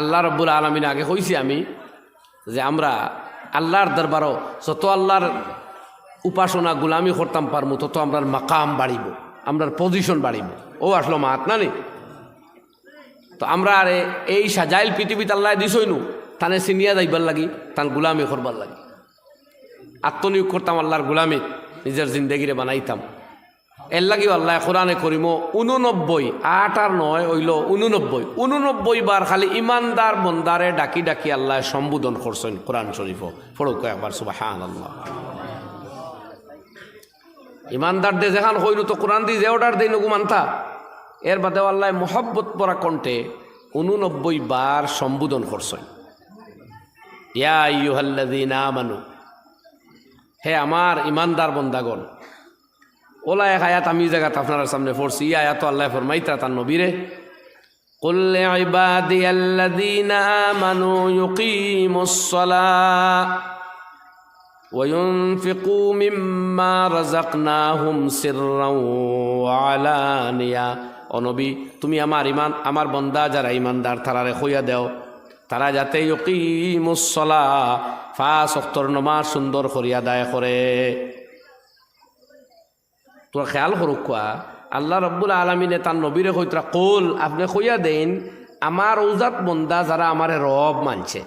আল্লাহ রব্বুল আলমিন আগে কইছি আমি যে আমরা আল্লাহর দরবারও যত আল্লাহর উপাসনা গুলামি করতাম পারমু, তত আমরার মাকাম বাড়িব, আমরার পজিশন বাড়িব। ও আসলো মাত না নি? তো আমরা আর এই সাজাইল পৃথিবীতে আল্লাহ দিছই নু তানে চিনিয়া যাইবার লাগি, তান গুলামি করবার লাগি। আত্মনিয়োগ করতাম আল্লাহর গুলামি, নিজের জিন্দগিরে বানাইতাম। এর লাগিও আল্লাহ কোরআনে করিম উননব্বই আট আর নয় হইল উননব্বই উননব্বই বার খালি ইমানদার বন্দারে ডাকি ডাকি আল্লাহ সম্বোধন করছেন কোরআন শরীফ ফরক একবার সুবাহ আল্লাহ ইমানদার দে যেখান হইল তো কোরআন দি যে অর্ডার দিই নগু মানতা। এর বাদে আল্লাহ মোহব্বত পরা কণ্ঠে উননব্বই বার সম্বোধন করছেন। ইয়া ইউহাল্লাদিনা মানু হে আমার ইমানদার বন্দাগণ ওলা এক আয়াত আমি জায়গাত আপনার সামনে পড়ছি এই আয়াত আল্লাহ ফরমাইতা তার নবীরে قل لعبادي الذين آمنوا يقيموا الصلاة وينفقوا مما رزقناهم سرا وعلانيا ও নবী তুমি আমার ইমান আমার বন্দা যারা ইমানদার তারারে খইয়া দেও তারা যাতে ইকিমুসলা ফা সত্তর নমাজ সুন্দর করিয়া দায় করে তোর খেয়াল করুক কোয়া আল্লাহ রব্বুল আলমিনে তার নবীরে কইতরা কোল, আপনি কইয়া দেন, আমার ওজাত বন্দা যারা আমার রব মানছে।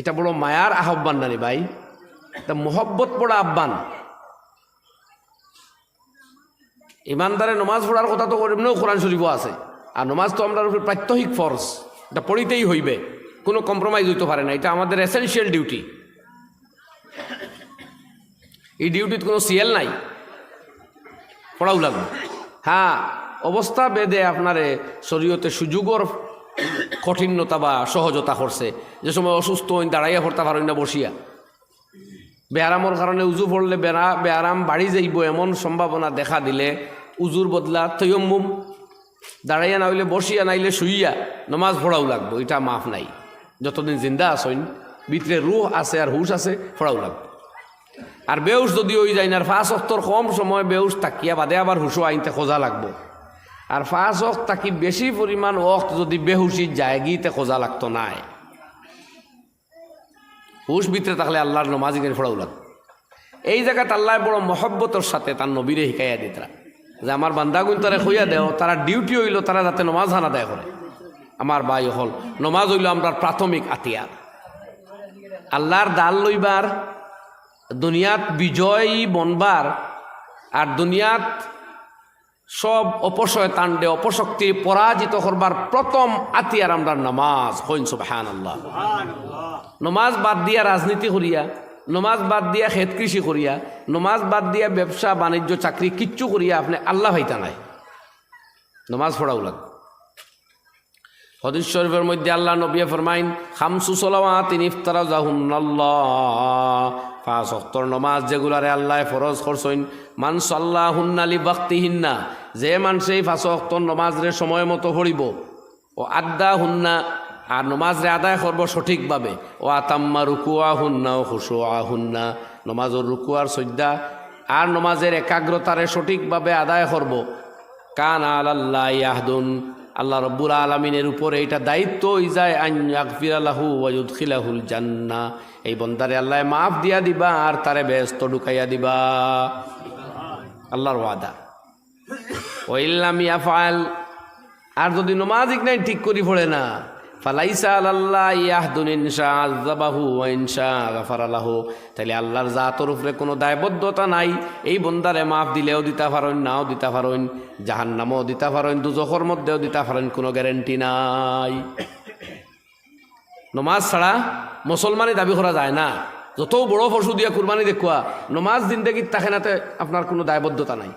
এটা বড় মায়ার আহ্বান নানি ভাই। এটা মোহব্বত পড়া আহ্বান। ইমানদারে নমাজ পড়ার কথা তো এমনিও কোরআন শরীফ আছে। আর নমাজ তো আমরা প্রাত্যহিক ফর্স এটা পড়িতেই হইবে। কোনো কম্প্রোমাইজ হইতে পারে না। এটা আমাদের এসেনশিয়াল ডিউটি এই ডিউটিতে কোনো সিএল নাই। পড়াও লাগবে। হ্যাঁ অবস্থা বেদে আপনারে শরীয়তে সুযোগর কঠিনতা বা সহজতা করছে। যে সময় অসুস্থ হইন দাঁড়াইয়া পড়তে পারেন না বসিয়া। বেয়ারামর কারণে উজু পড়লে বেড়া বেয়ারাম বাড়ি যাইব এমন সম্ভাবনা দেখা দিলে উজুর বদলা তৈয়ম্মুম। দাঁড়াইয়া না হইলে বসিয়া নাইলে শুইয়া নমাজ পড়াও লাগবো, এটা মাফ নাই। যতদিন জিন্দা আসইন ভিতরে রুহ আছে আর হুশ আছে, পড়াও লাগবে। আর বেউস যদি ওই যায় না ফাঁস অক্তর কম সময় বেউস তাকিয়া বাদে আবার হুশো আইনতে খোঁজা লাগবো। আর ফাঁস অক্ত তাকি বেশি পরিমাণ অক্ত যদি বেহুশি যায়, গিতে খোঁজা লাগতো নাই। হুশ ভিতরে থাকলে আল্লাহর নমাজ ইংরেজি পড়াও লাগবে। এই জায়গাতে আল্লাহ বড় মহব্বতর সাথে, তার নবীরে শিকাইয়া দিতরা যে আমার বান্দাগুন তারা খুইয়া দেও, তারা ডিউটি হইল, তারা যাতে নমাজ হানা দেয় করে। আমার বাই হল, নমাজ হইল আমরা প্রাথমিক আতিয়ার। আল্লাহর দাল লইবার দুনিয়াত বিজয়ী বনবার আর দুনিয়াত সব অপশয় তাণ্ডে অপশক্তি পরাজিত করবার প্রথম আতিয়ার আমরা নামাজ। হইন সুবহান আল্লাহ নমাজ বাদ দিয়া রাজনীতি করিয়া, নমাজ বাদ দিয়া খেত কৃষি করিয়া, নমাজ বাদ দিয়া ব্যবসা, বাণিজ্য, চাকরি কিচ্ছু করিয়া আপনি আল্লাহ ভাইতা নাই। নমাজ পড়াও লাগ হদিস শরীফের মধ্যে আল্লাহ নবিয়া ফরমাইন, খামসু সলাওয়াতিন ইফতারা জাহুন্নাল্লাহ পাঁচ অক্তর নমাজ যেগুলারে আল্লাহ ফরজ করছইন মান সাল্লাহ হুন্নালি বাক্তিহিন্না যে মানুষে এই পাঁচ অক্তর নমাজ রে সময় মতো পড়িব, ও আড্ডা হুন্না আর নমাজ রে আদায় করব সঠিকভাবে, ও আতাম্মা রুকুয়া হুন্না ও হুসুয়া হুন্না নমাজের রুকুয়ার সজ্জা, আর নমাজের একাগ্রতারে সঠিকভাবে আদায় করব, কান আল্লাহ ইয়াহদুন আল্লাহ রব্বুল আলমিনের উপরে এটা দায়িত্ব ওই যায় ইজায় আল্লাহু ওয়ুদ্খিলাহুল জান্না। এই বন্দারে আল্লাহ মাফ দিয়া দিবা আর তারে ব্যস্ত ঢুকাইয়া দিবা। আল্লাহর ওয়াদা। ওইল্লাম ইয়াফাল আর যদি নমাজিক নাই, ঠিক করি পড়ে না। ফালাইসা আল্লাহ ইয়াহদুন ইনশা আযাবাহু ওয়া ইনশা আলাহু তাহলে আল্লাহর জাতর উপরে কোনো দায়বদ্ধতা নাই। এই বন্দারে মাফ দিলেও দিতে পারেন, নাও দিতে পারেন, জাহান্নামও দিতে পারেন, দুজখর মধ্যেও দিতে পারেন, কোনো গ্যারেন্টি নাই। নমাজ ছাড়া মুসলমানই দাবি করা যায় না। যত বড় পশু দিয়া কুরবানি দেখুয়া, নমাজ জিন্দগির তাকে নাতে আপনার কোনো দায়বদ্ধতা নাই।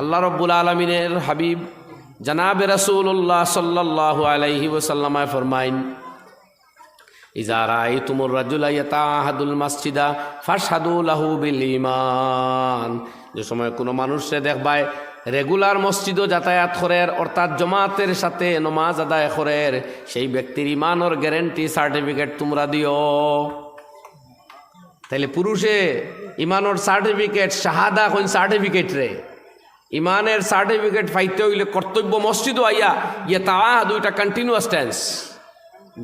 আল্লাহ রব্বুল আলমিনের হাবিব জনাব রসুল্লাহ সাল্লাহ আলাইহি ওসাল্লামায় ফরমাইন ইজারাই তুমুর রাজুল ইয়াতাহাদুল মাসজিদা ফাসাদু লাহু বিল ইমান যে সময় কোনো মানুষে দেখবায় রেগুলার মসজিদও যাতায়াত করের, অর্থাৎ জমাতের সাথে নমাজ আদায় করের, সেই ব্যক্তির ইমানর গ্যারেন্টি, সার্টিফিকেট তোমরা দিও। তাহলে পুরুষে ইমানোর সার্টিফিকেট, শাহাদা কোন সার্টিফিকেট রে? ইমানের সার্টিফিকেট পাইতে হইলে কর্তব্য মসজিদও আইয়া ইয়ে তা দুইটা কন্টিনিউয়াস টেন্স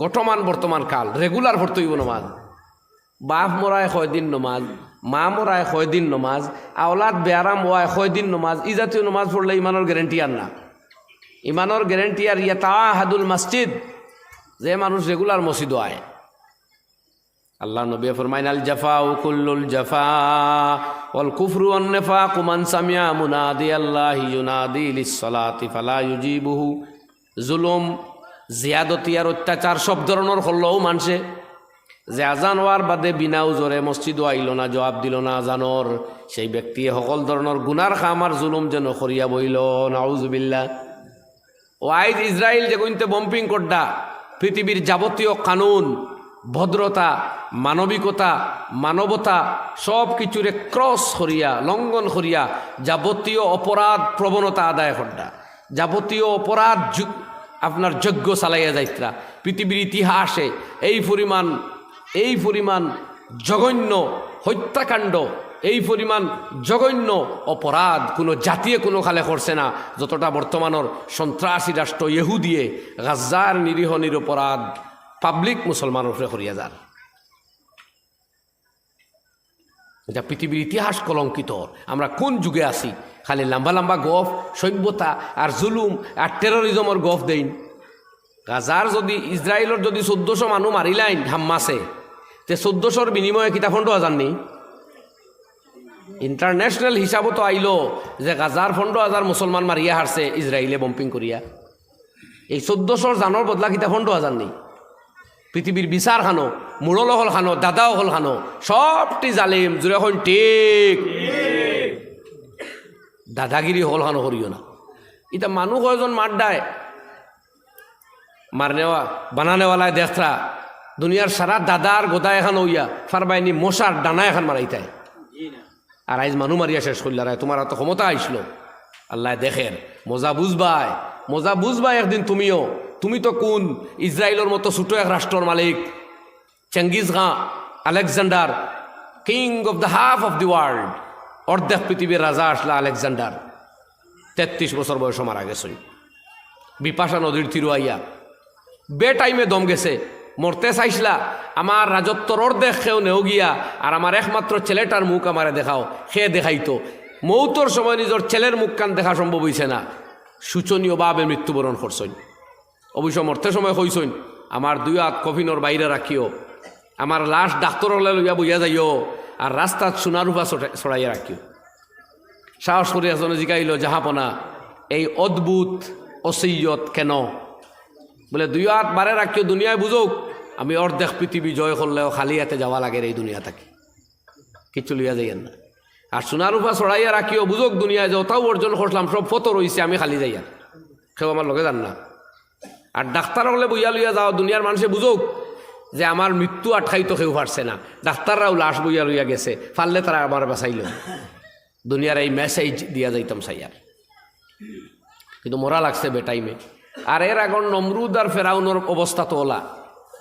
গঠমান বর্তমান কাল রেগুলার ভর্তি হইব নমাজ। বাপ মরায় দিন নমাজ, মা মরায় দিন নমাজ, আওলাদ বেয়ারাম ওয়ায় দিন নমাজ ই জাতীয় নমাজ পড়লে ইমানের গ্যারেন্টি আর না। ইমানের গ্যারেন্টি আর ইয়া তা হাদুল মসজিদ, যে মানুষ রেগুলার মসজিদ আয়। আল্লাহ নবী ফরমাইন আল জাফা ও কুল্লুল জাফা ওয়াল কুফরু ওয়ান নিফাক মান সামিয়া মুনাদি আল্লাহ ইউনাদি লিসসালাতি ফালা ইউজিবুহু। জুলুম, জিয়াদতি আর অত্যাচার সব ধরনের হল্লও মানছে। যে আজান হওয়ার বাদে বিনা উজরে মসজিদও আইল না, জবাব দিল না আজানর। সেই ব্যক্তিয়ে সকল ধরনের গুনার খামার জুলুম যেন করিয়া বইল নাউজুবিল্লা ও আইজ ইসরায়েল যে কইতে বম্পিং করডা, পৃথিবীর যাবতীয় কানুন ভদ্রতা, মানবিকতা, মানবতা সব কিছুরে ক্রস করিয়া, লঙ্ঘন করিয়া যাবতীয় অপরাধ প্রবণতা আদায় করডা যাবতীয় অপরাধ আপনার যজ্ঞ চালাইয়া যাইত্রা। পৃথিবীর ইতিহাসে এই পরিমাণ এই পরিমাণ জঘন্য হত্যাকাণ্ড, এই পরিমাণ জঘন্য অপরাধ কোনো জাতীয় কোনো খালে করছে না, যতটা বর্তমানের সন্ত্রাসী রাষ্ট্র ইহুদিয়ে গাজ্জার নিরীহ নিরপরাধ পাবলিক মুসলমানের উপরে করিয়া যান এটা পৃথিবীর ইতিহাস কলঙ্কিত আমরা কোন যুগে আছি? খালি লম্বা লম্বা গফ, সভ্যতা আর জুলুম আর টেরোরিজমের গফ দেইন। গাজার যদি ইসরায়েলের যদি চোদ্দশো মানুহ মারিলাইন হাম্মাসে তে চোদ্দশোর বিনিময়ে কিতা ফন্ড হাজার নেই ইন্টারন্যাশনাল হিসাবতো আইল যে গাজার পনেরো হাজার মুসলমান মারিয়া হারছে ইসরায়েলে বম্পিং করিয়া এই চোদ্দশোর জানোর বদলা কিতা পনেরো হাজার নেই পৃথিবীর বিচার খানো মুরল হল খানো দাদাও হল খানো সবটি জালিম জুড়ে এখন ঠিক। দাদাগিরি হল খানো করিও না। এটা মানুষ কয়জন মার দেয়। মারনেওয়া বানানেওয়ালায় দেখরা দুনিয়ার সারা দাদার গোদা এখন হইয়া ফারবাইনি মশার ডানা এখন মারাইতায় আর আইজ মানুষ মারিয়া শেষ করলার তোমার এত ক্ষমতা আইসলো আল্লাহ দেখেন, মজা বুঝবাই মজা বুঝবাই একদিন তুমিও। তুমি তো কোন ইসরায়েলের মতো ছোট এক রাষ্ট্রর মালিক? Genghis Khan, Alexander king of the half of the world অর্ধেক পৃথিবীর রাজা আসলা আলেকজান্ডার। তেত্রিশ বছর বয়স মারা গেছে বিপাশা নদীর তিরুয়াইয়া। বে টাইমে দম গেছে। মরতে চাইছিলা। আমার রাজত্বর অর্ধেক খেও নেও গিয়া আর আমার একমাত্র ছেলেটার মুখ আমারে দেখাও। সে দেখাইতো। মৌতর সময় নিজের ছেলের মুখ কান দেখা সম্ভব হইছে না। শোচনীয়ভাবে মৃত্যুবরণ করছইন অবশ্য মরতে সময় কইসইন আমার দুই হাত কফিনর বাইরে রাখিও আমার লাশ ডাক্তরলে লইয়া বইয়া যাইও আর রাস্তাত সোনারূপা ছড়াইয়া রাখিও সাহস করে এজনে জিকাইল জাহাপনা, এই অদ্ভুত অসৈয়ত কেন? বলে, দুই হাত বারে রাখিও দুনিয়ায় বুঝুক আমি অর্ধেক পৃথিবী জয় করলেও খালি হাতে যাওয়া লাগে এই দুনিয়া থাকি। কিছু লইয়া যাইয়েন না আর সোনার উপা ছড়াইয়া রাখিও বুঝুক দুনিয়ায় যে অর্জন করলাম সব ফটো রয়েছে আমি খালি যাইয়া কেউ আমার লগে যান না আর ডাক্তার হলে বইয়া লইয়া যাও, দুনিয়ার মানুষে বুঝুক যে আমার মৃত্যু আটকাইতো কেউ পারছে না। ডাক্তাররাও লাশ বইয়া লইয়া গেছে পারলে তারা আমার বাঁচাইল। দুনিয়ার এই মেসেজ দিয়া যাইতাম সাইয়ার। কিন্তু মরা লাগছে বেটাইমে আর এর আগর নমরুদ আর ফেরাউনের অবস্থা তো ওলা।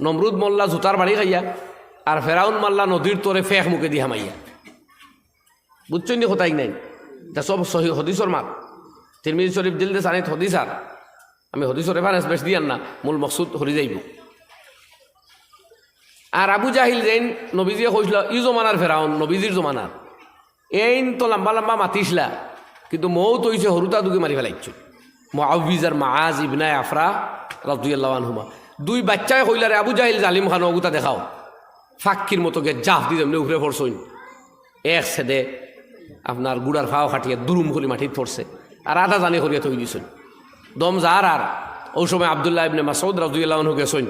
নমরুদ মোল্লা জুতার বাড়ি খাইয়া, আর ফেরাউন মাল্লা নদীর তোরে ফেক মুখে দিয়া মাইয়া। বুঝছেন কোথায় নাই? এটা সব সহি হদিসর মাত। তিরমিজি শরীফ দিল দে সানিত হদিসার আমি হদিসর রেফারেন্স বেশ দিয়ান না, মূল মকসুদ হরি যাইব। আর আবু জাহিল যেন নবীজিয়ে কৈছিল, ই জমানার ফেরাউন নবীজির জমানার এইন তো লম্বা লম্বা মাতিছিলা, কিন্তু মৌ তো হইছে হরুতা দুকে মারি ফেলাইছ মুআউবিজ আর মাআজ ইবনায় আফরা রাদিয়াল্লাহু আনহুমা। দুই বাচ্চায় কইলারে আবু জাহিল, জালিম খান ওগুতা দেখাও। ফাক্কির মতো গে জাফ দি যেমনি উপরে পড়ছইন এক সেদে আপনার গুড়ার ফাও খাটিয়ে দুরুম করে মাটিত পড়ছে আর আধা জানি করিয়া থই দিছেন। দম যার আর ও সময় আবদুল্লাহ ইবনে মাসউদ রাদিয়াল্লাহু আনহু গেছইন।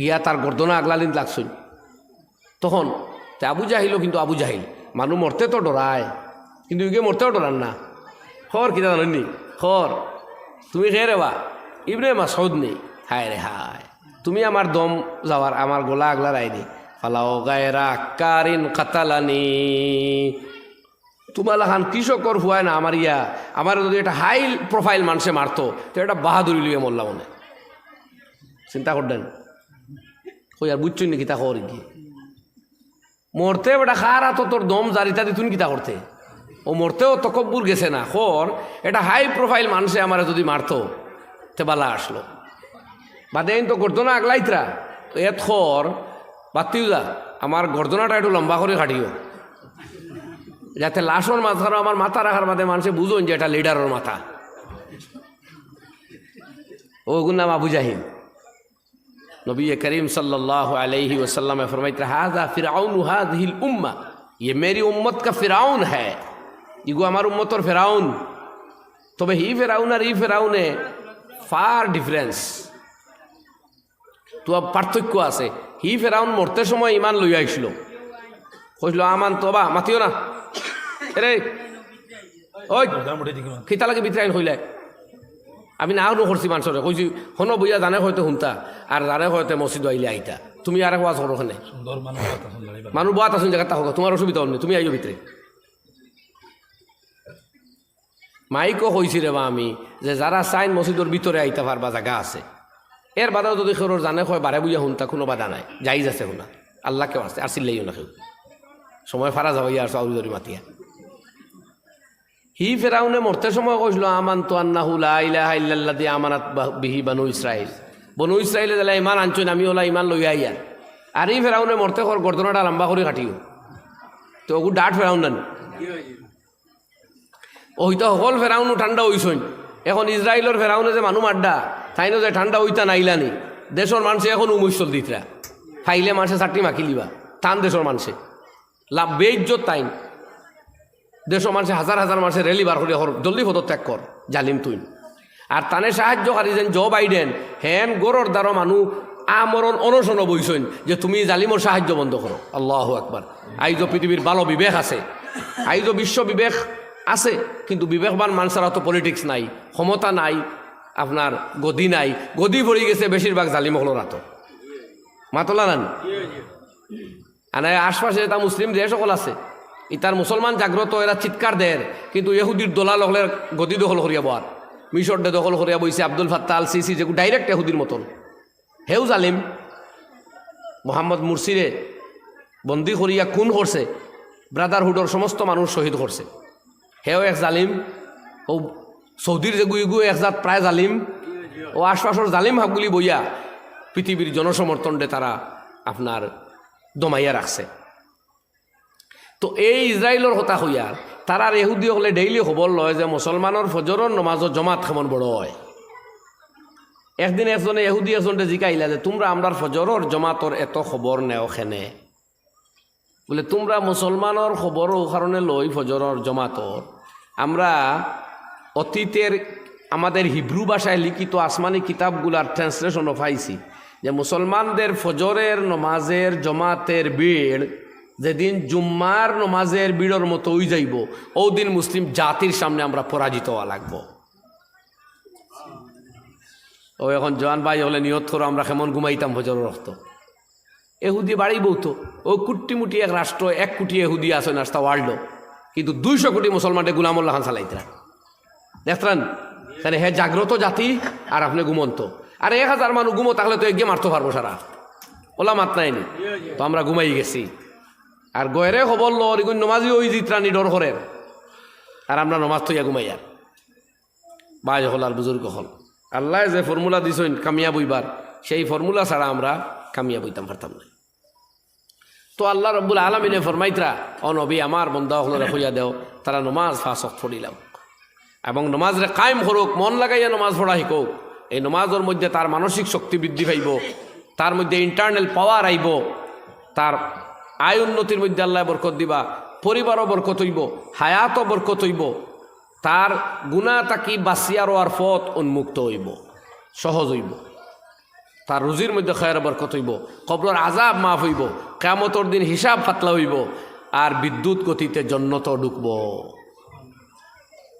গিয়া তার গর্দনা আগলালিন লাগছইন। তখন তে আবু জাহিলও কিন্তু আবু জাহিল। মানুষ মরতে তো ডরায় কিন্তু ইগে মরতেও ডরান না। খর কিনা জানেননি খর তুমি খে রেবা ইবনে মাসউদ নেই হায় রে হায়। তুমি আমার দম যাওয়ার আমার গোলা আগলা রাইনি ফালাও গায়রা কারিন কাতালানি। তোমার হান কৃষকর হুয়ায় না, আমার ইয়া, আমার যদি একটা হাই প্রোফাইল মানুষে মারতো, তো এটা বাহাদুরি লিয়ে মরলাম মনে চিন্তা করতেন কই আর বুঝছই নাকি তা করি কি? মরতে বেটা খারা তো তোর দম জারিতা দি তুমি কিতা করতে? ও মরতেও তকব্বুর গেছে না, খর, এটা হাই প্রোফাইল মানুষে আমার যদি মারতো, তে বালা আসলো। বাদে তো গর্দনা আগলাইতরা তো এত খর, বাতিও যা, আমার গর্দনাটা একটু লম্বা করে কাটিও। যাতে লাশর মাথার আমার মাথা রাখার বাদে মানুষে বুঝুন যে এটা লিডারের মাথা ও ওগুর নাম আবু জাহিদ নবী করিম सल्लल्लाहु अलैहि वसल्लम फरमाते हाजा फिरौन हादिही उम्मा ये मेरी उम्मत का फिरौन है इगो আমার উম্মতর ফেরাউন তবে হি ফেরাউন আর ই ফেরাউনে ফার ডিফারেন্স তো পার্থক্য আছে হি ফেরাউন মরতে সময় ইমান লইয়া আইছিল কইছিল আমান তো বা মাতিও না রে ওই খিতা লাগে হইলে আমি নাও নো করছি মানুষরে কইছি হনো বইয়া জানে হয়তো শুনতা। আর জানে হয়তো মসজিদ আইলে আইতা তুমি আর ওয়াজ করো ওখানে মানুষ বাত আসুন জায়গাটা হোক তোমার অসুবিধা হল তুমি আইও ভিতরে মাইকও কইছি রে বা আমি যে যারা চাইন মসজিদের ভিতরে আইতে পারবা জায়গা আছে। এর বাদাও যদি খেরোর জানে হয় বারে বুঝা শুনতা কোনো বাধা নাই। যাই যাচ্ছে শুনা। আল্লাহ কেউ আছে। আর চিল্লাইও না কেউ সময় ফারা যাব ইয়ার চাউরি ধরি মাতিয়া হি ফেরাউনে মরতে সময় কইছিল আমান তো আন্নাহু লা ইলাহা ইল্লাল্লাহ দিয়ে আমানাত বিহি বানু ইসরাইল। বনু ইসরাইলে দিলে ইমান আনছুন আমি ওলা ইমান লইয়া ইয়ার আর এই ফেরাউনে মরতে কর গর্দনাটা লম্বা করে কাটিও। তো ওগু ডাট ফেরাউন নানি ওইটা সকল ফেরাউনো ঠান্ডা হইছইন। এখন ইসরায়েলের ফেরাউনে যে মানুষ আড্ডা তাইনো যে ঠান্ডা হইতা নাইলানি দেশের মানুষে এখন উমৈশল দিতরা খাইলে মানুষে চাটনি মাখি লিবা। টান দেশের মানুষে লাভ বেইজ্জত তাইন। দেশের মানুষে, হাজার হাজার মানুষের রেলি বার করে হর জলদি পদত্যাগ কর, জালিম তুই আর তানে সাহায্যকারী যেন জো বাইডেন, হেন গোরর দ্বারা মানুষ আমরণ অনশন বইছইন, যে তুমি জালিমর সাহায্য বন্ধ করো। আল্লাহ আকবার। আইজ পৃথিবীর ভালো বিবেক আছে। আইজ বিশ্ব বিবেক আছে, কিন্তু বিবেকবান মানুষের অত পলিটিক্স নাই, ক্ষমতা নাই আপনার গদি নাই, গদি ভরি গেছে বেশিরভাগ জালিমহলর হাত মাতলা নান? আশপাশে এটা মুসলিম দেশ সকল আছে। ইতার মুসলমান জাগ্রত, এরা চিৎকার দেয়। কিন্তু ইহুদির দোলাল হলে গদি দখল করিয়া বয়ার। মিশর দে দখল করিয়া বইছে আব্দুল ফাত্তা আল সিসি যেগুলো ডাইরেক্ট এহুদির মতন। হেউ জালিম। মোহাম্মদ মুরসিরে বন্দি করিয়া খুন করছে ব্রাদারহুডর সমস্ত মানুষ শহীদ করছে। হেও এক জালিম। ও সৌদির যে গুই গুই একজাত প্রায় জালিম। ও আশপাশর জালিম হাবগুলি বইয়া পৃথিবীর জনসমর্থনডে তারা আপনার দমাইয়া রাখছে তো এই ইসরায়েলের কথা হইয়ার তারার এহুদি হলে ডেইলি খবর লয় যে মুসলমানের ফজরের নমাজত জমাত কেমন বড় হয়। একদিন একজনে এহুদি একজনটা জিকাইলা যে, তোমরা আমরার ফজরের জমাতর এত খবর নেও খেনে? বলে, তোমরা মুসলমানের খবরও কারণে লই ফজরের জমাতর আমরা অতীতের, আমাদের হিব্রু ভাষায় লিখিত আসমানি কিতাবগুলার ট্রান্সলেশনও পাইছি যে মুসলমানদের ফজরের নমাজের জমাতের ভিড় যেদিন জুম্মার নমাজের বিড়র মতো ওই যাইব ও দিন মুসলিম জাতির সামনে আমরা পরাজিত হওয়া লাগবো। ও এখন জওয়ান ভাই হলে নিহত করো, আমরা কেমন ঘুমাইতাম ফজরের রক্ত এহুদি বাড়ি বউতো ও কুটিমুটি এক রাষ্ট্র, এক কোটি এহুদি আছে নাস্তা ওয়ার্ল্ড কিন্তু দুইশো কোটি মুসলমানদের গুলামুল্লাহ খান চালাইতরা। দেখতেন তাহলে হ্যাঁ জাগ্রত জাতি, আর আপনি ঘুমন্ত। আর এক হাজার মানুষ ঘুমো, তাহলে তো এগিয়ে মারতে পারব সারা। ওলা মাত নাইনি তো আমরা ঘুমাই গেছি। আর গয়েরে খবর লো এগুন নমাজি ওই জিত্রানি ডর করেন আর আমরা নমাজ থইয়া ঘুমাই আর। বাজ হল আর বুজুর্গ হল। আল্লাহ যে ফর্মুলা দিছেন কামিয়া বইবার সেই ফর্মুলা ছাড়া আমরা কামিয়া বইতাম পারতাম না। তো আল্লাহ রব্বুল আলমিনে ফরমাইতরা, অ নবী, আমার বন্ধা হলরে হইয়া দেও, তারা নমাজ ফাঁসক পড়িলাম। এবং নমাজরে কায়েম করুক, মন লাগাইয়া নমাজ পড়া শিকক এই নমাজের মধ্যে তার মানসিক শক্তি বৃদ্ধি পাইব, তার মধ্যে ইন্টারনাল পাওয়ার আইব, তার আয় উন্নতির মধ্যে আল্লাহ বরকত দিবা, পরিবারও বরকত হইব, হায়াতও বরকত হইব, তার গুণা তাকি বাসিয়ারও আর পথ উন্মুক্ত হইব, সহজ হইব। তার রুজির মধ্যে খয়ের বরকত হইব কবর আজাব মাফ হইব কেমতর দিন হিসাব পাতলা হইব, আর বিদ্যুৎ গতিতে জন্নত ঢুকব।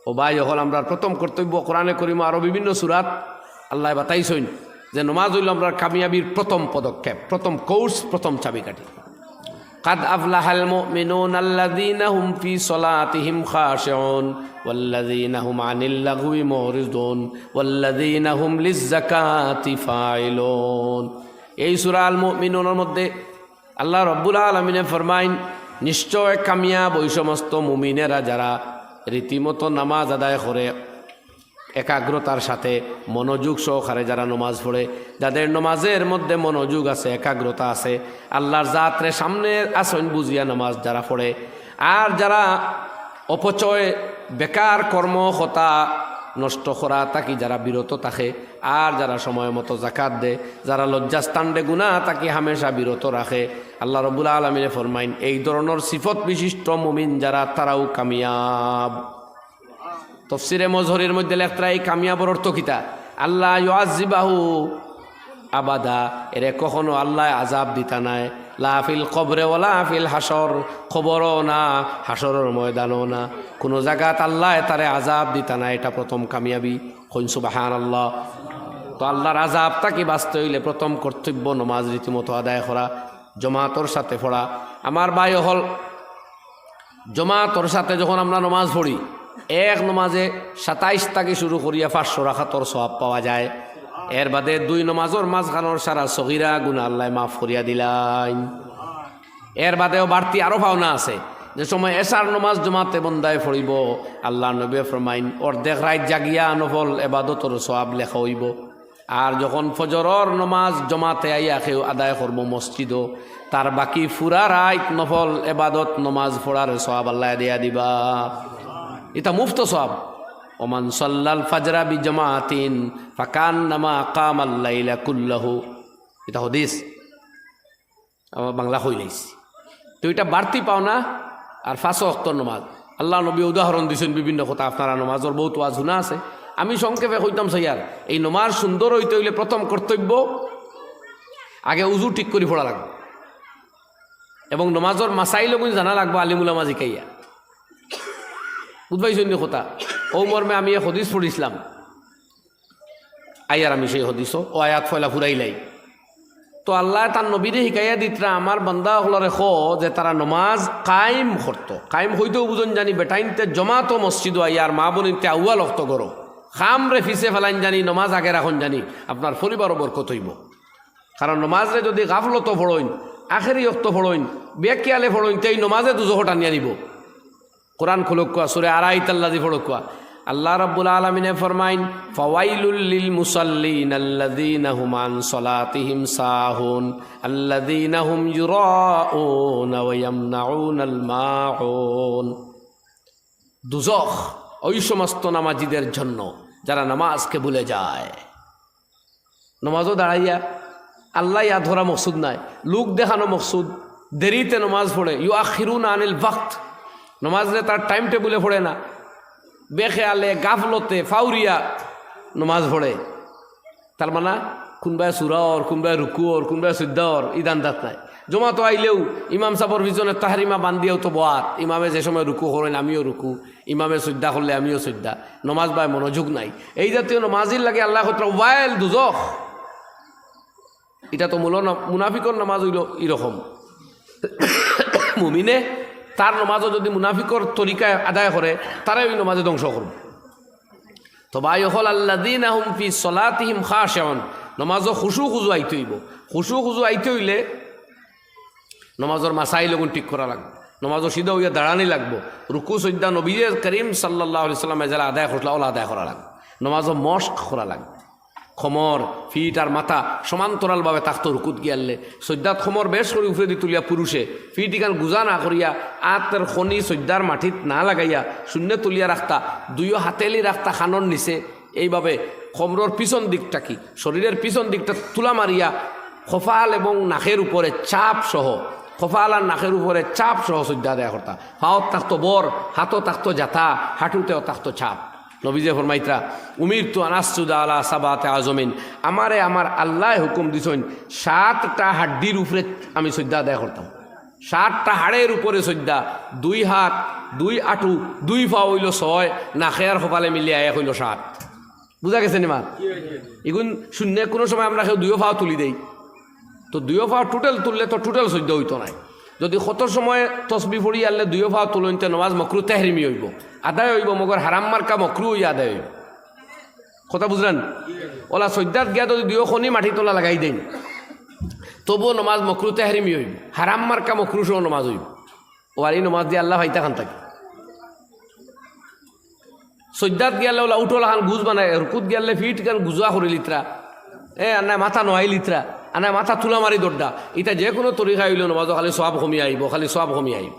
ও ভাই যখন আমরা প্রথম কর্তব্য কোরআনে করিম আরও বিভিন্ন সুরাত আল্লাহ বাতাইছইন যে, নমাজ হইল আমরা কামিয়াবির প্রথম পদক্ষেপ, প্রথম কোর্স প্রথম চাবিকাঠি। قد أفلح المؤمنون الذين هم في صلاتهم خاشعون والذين هم عن اللغو معرضون والذين هم للزكاة فاعلون এই সূরা আল মুমিনুনের মধ্যে আল্লাহ রব্বুল আলমিনে ফরমাইন নিশ্চয় কামিয়াব ওই সমস্ত মুমিনেরা যারা রীতিমতো নামাজ আদায় করে একাগ্রতার সাথে মনোযোগ সহকারে যারা নমাজ পড়ে, যাদের নমাজের মধ্যে মনোযোগ আছে, একাগ্রতা আছে, আল্লাহর জাতরে সামনে আসন বুঝিয়া নমাজ যারা পড়ে, আর যারা অপচয়, বেকার কর্ম হতা নষ্ট করা তাকি যারা বিরত থাকে, আর যারা সময় মতো জাকাত দে যারা লজ্জাস্তান্ডে গুণা তাকে হামেশা বিরত রাখে। আল্লাহ রবুল আলমিনে ফরমাইন, এই ধরনের সিফত বিশিষ্ট মুমিন যারা, তারাও কামিয়াব। তফসিরে মজহরের মধ্যে লেখরা এই কামিয়াবর অর্থ কিতা আল্লাহ ইয়াজিবাহু আবাদা। এরে কখনো আল্লাহ আজাব দিতা নাই। লাফিল কবরে ওলা ফিল হাসর খবরও না হাসরের ময়দানও না। কোনো জায়গাত আল্লাহ তারে আজাব দিতা না এটা প্রথম কামিয়াবি। হইনসু বাহান আল্লাহ তো আল্লাহর আজাব তাকে বাঁচতে হইলে প্রথম কর্তব্য নমাজ রীতিমতো আদায় করা, জমাতর সাথে পড়া। আমার বাই হল, জমাতর সাথে যখন আমরা নমাজ পড়ি এক নমাজে সাতাইশ তাকে শুরু করিয়া পাঁচশো রাখাতর সব পাওয়া যায়। এর বাদে দুই নমাজর মাঝখানোর সারা সগিরা গুনা আল্লাহ মাফ করিয়া দিলাইন এর বাদেও বাড়তি আরও ভাওনা আছে। যে সময় এসার নমাজ জমাতে বন্দায় ফরিব আল্লাহ নবী ফরমাইন, অর্ধেক রাত জাগিয়া নফল এবাদতর সোয়াব লেখা হইব। আর যখন ফজরর নমাজ জমাতে আইয়া খেউ আদায় করব মসজিদও, তার বাকি ফুরা রাত নফল এবাদত নমাজ ফোড়ার সোয়াব আল্লাহ দিয়া দিবা। এটা মুফত সব ওমান সাল্লাল ফাজরা বি জামাতিন ফাকান নামা কাম আল্লাইলা কুল্লাহু। এটা হদিস। আমার বাংলা হই লাইছি তো এটা বাড়তি পাও না আর ফাঁসো অক্তর নমাজ। আল্লাহ নবী উদাহরণ দিয়েছেন বিভিন্ন কথা, আপনারা নমাজর বহুত ওয়াজ শুনা আছে। আমি সংক্ষেপে কইতাম সাইয়ার এই নমাজ সুন্দর হইতে হইলে প্রথম কর্তব্য আগে উজু ঠিক করে পড়া লাগবে। এবং নমাজর মাসাইল জানা লাগবে আলিমুলামা জিকাইয়া। বুঝবাইছেন কথা। ও মর্মে আমি এক হদিস পড়িছিলাম আইয়ার আমি সেই হদিস ও আয়াত ফয়লা ফুরাইলাই তো আল্লাহ তার নবীরে শিকাইয়া দিতরা আমার বান্দা হলরে খ যে তারা নমাজ কায়েম করতো কায়েম হইতেও বুঝন জানি বেটাইনতে জমাতো মসজিদ আইয়ার মা বোনিতে আউয়া লক্ত করো খাম রে ফিসে ফেলাইন জানি, নমাজ আগে রাখুন জানি আপনার পরিবারও বরকত হইব। কারণ নমাজরে যদি গাফলত ফড়ইন আখেরি অক্ত ফড়ইন বেকিয়ালে ফড়ইন তেই নমাজে দুজহ টানিয়া নিব কোরআন খুলক কোয়া সুরে আড়াই তাল্লাদি ফড়ক কোয়া আল্লাহ রাব্বুল আলমিনে ফরমাইন, ফওয়াইলুল লিল মুসাল্লিন আল্লাযীনা হুম আন সালাতিহিম সাহুন, আল্লাযীনা হুম ইউরাউন দুজখ ওই সমস্ত নামাজিদের জন্য যারা নামাজকে ভুলে যায়। নমাজও দাঁড়াইয়া, আল্লাহ ইয়া ধরা মকসুদ নাই, লোক দেখানো মকসুদ, দেরিতে নমাজ পড়ে। ইউ আখিরুন আনিল ভক্ত নমাজে তার টাইম টেবুলে পড়ে না। বেখেয়ালে, গাফলতে, ফাউরিয়া নমাজ পড়ে। তার মানে কোনবাই সুরাওর, কোনবাই রুকুর কোনবাই সুদ্দাওর, ইদান দাঁত নাই। জমা তো আইলেও ইমাম সাবর পিছনে তাহারিমা বান্দিয়েও তো বাত ইমামে যে সময় রুকু করেন, আমিও রুকু। ইমামে সদ্যা করলে আমিও সদ্যা নমাজ বাই মনোযোগ নাই। এই জাতীয় নমাজির লাগে আল্লাহ ওয়াইল দুজখ। এটা তো মূল মুনাফিকর নামাজ হইল এরকম। মুমিনে তার নমাজও যদি মুনাফিকর তরিকায় আদায় করে তারাই ওই নমাজে ধ্বংস করবে তো ভাই হল আল্লাহ দিন ফি সলাতিহিম খা সেমন নমাজও খুশু খুজু আইতে হইব খুশু খুজু আইতে হইলে নমাজর মাসাই লগুন ঠিক করা লাগবে। নমাজও সিধা হইয়া দাঁড়ানি লাগবো। রুকু সৈদ্যা নবীজ করিম সাল্লাহ সাল্লাম যারা আদায় করলা ওলা আদায় করা লাগবে। নমাজও মস্ক করা লাগবে। খমর, ফিট আর মাথা সমান্তরালভাবে তাকত রুকুত গিয়ালে সৈদ্যাত খমর বেশ করে উফরে দি তুলিয়া পুরুষে ফিট ইখান গুজা না করিয়া আতের খনি সৈদ্যার মাটিত না লাগাইয়া শূন্য তুলিয়া রাখতা দুইও হাতেলি রাখতা খানর নিচে। এইভাবে খমরর পিছন দিকটা কি? শরীরের পিছন দিকটা তুলা মারিয়া খফাল এবং নাকের উপরে চাপ সহ, খফাল আর নাকের উপরে চাপ সহ সজ্জা দেয়া করতা হাওত তাকতো বর হাতও তাকতো জাথা, হাঁটুতেও তাকতো ছাপ নবীজে ফরমাইত্রা উমির তু আনাসুদা আলা সাবাতে আজমিন আমারে আমার আল্লাহ হুকুম দিছেন সাতটা হাড্ডির উপরে আমি সজ্জা দেয়া করতাম। সাতটা হাড়ের উপরে সজ্জা দুই হাত দুই আঁটু দুই পা হইল ছয় নাকেয়ার সফালে মিলিয়ে এক হইল সাত। বুঝা গেছে নিমা এগুন শূন্য কোনো সময় আমরা কেউ দুইও পাও তুলি দেই। তো দুইও পাও টোটাল তুললে তো টোটাল সহ্য হইতো নাই। যদি কত সময় তসবি ফুড়ি আনলে দুইও পাও তুলতে নমাজ মকরু তেহরিমি হইব। আদায় হইব, মগর হারাম মার্কা মকরু হইয়া আদায় হইব। কথা বুঝলেন? ওলা সজ্জাত গিয়া যদি দুইও খনি মাটি তোলা লাগাই দেন, তবুও নমাজ মকরু তেহরিমি হইব। হারাম মার্কা মকরু সহ নমাজ হইব। ও আর এই নমাজ দিয়ে আল্লাহ ভাইতা খান থাকে। সজ্জাত গেলে ওলা উঠল হান গুজ বানায় রুকুত গেলে ফিট গান গুজা করে লিত্রা এ আনায় মাথা নোয়াই লিত্রা আনায় মাথা তুলা মারি দৌড়া। এটা যে কোনো তরিকা হইল নমাজ খালি সব কমি আইব খালি সব কমি আইব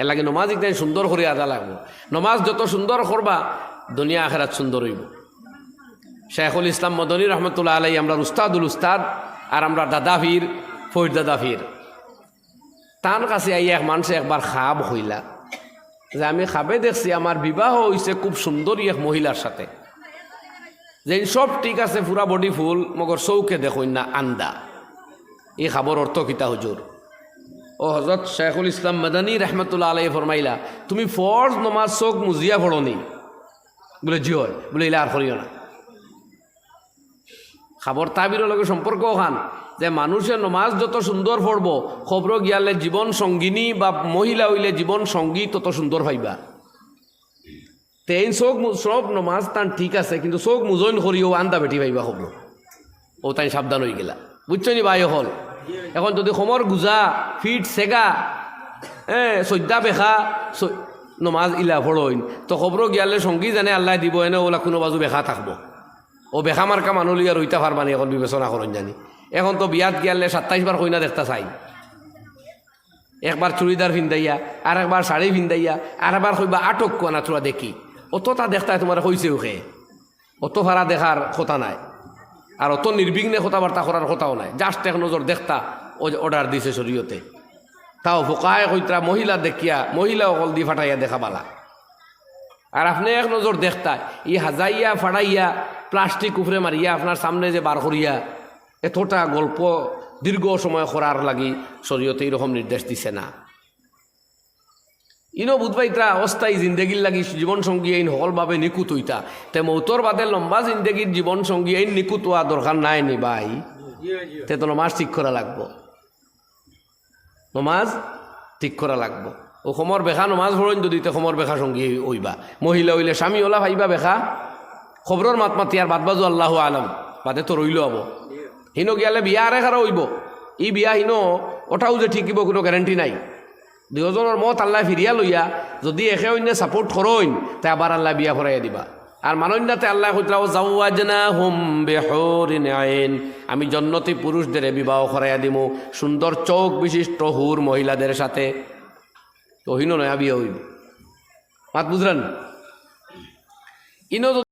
এর লাগে নমাজ একটাই সুন্দর করে আদা লাগবো। নমাজ যত সুন্দর করবা দুনিয়া আখেরাত সুন্দর হইব। শেখুল ইসলাম মদনী রহমতুল্লাহ আলাই আমরা উস্তাদুল উস্তাদ আর আমরা দাদা ফির ফৈর দাদা ফির তার কাছে আই এক মানুষে একবার খাব হইলা। যে আমি খাবে দেখছি আমার বিবাহ হয়েছে খুব সুন্দর এক মহিলার সাথে। যে সব ঠিক আছে পুরা বডি ফুল মগর চৌকে দেখুন না আন্দা। এই খাবর অর্থ কিতা হুজুর ও হজরত শেখুল ইসলাম মাদানী রহমতুল্লাহ আলাই ফরমাইলা তুমি ফর্জ নমাজ চোখ মুজিয়া পড়নি বলে, জি হয়। বলে ইলা আর করিও না খাবর তাবিরের লগে সম্পর্ক খান, যে মানুষের নমাজ যত সুন্দর পড়ব খবর গিয়ালে জীবন সঙ্গিনী বা মহিলা হইলে জীবন সঙ্গী তত সুন্দর তেইন মু- সব নমাজ তান ঠিক আছে, কিন্তু চোখ মুজইন করিও আন্দা বেটি পাইবা খবর ও তাই সাবধান হয়ে গেলা। বুঝছ নি ভাই হল এখন যদি সমর গুজা, ফিট সেগা এ সদ্যা বেখা নমাজ ইলা ফড়ইন তো খবর গিয়ালে সঙ্গী জানে আল্লাহ দিব এনে ওলা কোনো বাজু বেখা থাকব। ও বেখা মার্কা মানুহ লিয়া রইতা পারবানি এখন বিবেচনা করেন জানি। এখন তো বিয়াত গিয়ালে সাতাইশ বার কইনা দেখতা চাই। একবার চুড়িদার ভিন্দাইয়া আর একবার শাড়ি ভিন্দাইয়া আর একবার কইবা আটক কোনা তোরা দেখি। অত তা দেখতা তোমার কইছে ওকে অত ভাড়া দেখার কথা নাই। আর অত নির্বিঘ্নে কথাবার্তা করার কথাও নাই। জাস্ট এক নজর দেখতা অর্ডার দিছে শরীয়তে তাও ফোকায় কইতরা মহিলা দেখিয়া, মহিলা অকল দি ফাটাইয়া দেখা পালা। আর আপনি এক নজর দেখতা, ই হাজাইয়া, ফাড়াইয়া প্লাস্টিক উপরে মারিয়া আপনার সামনে যে বার করিয়া, এতটা গল্প দীর্ঘ সময় করার লাগি শরীয়তে এরকম নির্দেশ দিছে না। ইনো বুধবাইতরা অস্থায়ী জিন্দগির লাগি জীবন সঙ্গী আইন সকলভাবে নিকুত হইতা। তে মৌতর বাদে লম্বা জিন্দগির জীবন সঙ্গী আইন নিকুত হওয়া দরকার নাই নি ভাই তে তো নমাজ ঠিক করা লাগবো। নমাজ ঠিক করা লাগবো। ও সমর বেখা নমাজ ভরণ যদি তে সমর বেখা সঙ্গী হইবা। মহিলা হইলে স্বামী ওলা ভাইবা বেখা। খবরের মাত মাতি আর বাদ বাজু আল্লাহ আলম। বাদে তো রইল হব হিনো গিয়ালে বিয়া আরে খারা হইব। ই বিয়া হিনো ওটাও যে ঠিকিব কোনো গ্যারেন্টি নাই। দুজনের মত আল্লাহ ফিরিয়া লইয়া, যদি একে অন্য সাপোর্ট করইন তে আবার আল্লাহ বিয়া ভরাইয়া দিবা। আর মানন্যাতে আল্লাহ আমি জন্নতি পুরুষদের বিবাহ করাইয়া দিমু। সুন্দর চোখ বিশিষ্ট হুর মহিলাদের সাথে। তো হিনো নয়া বিয়ে হইব মাত বুঝলেন ইনো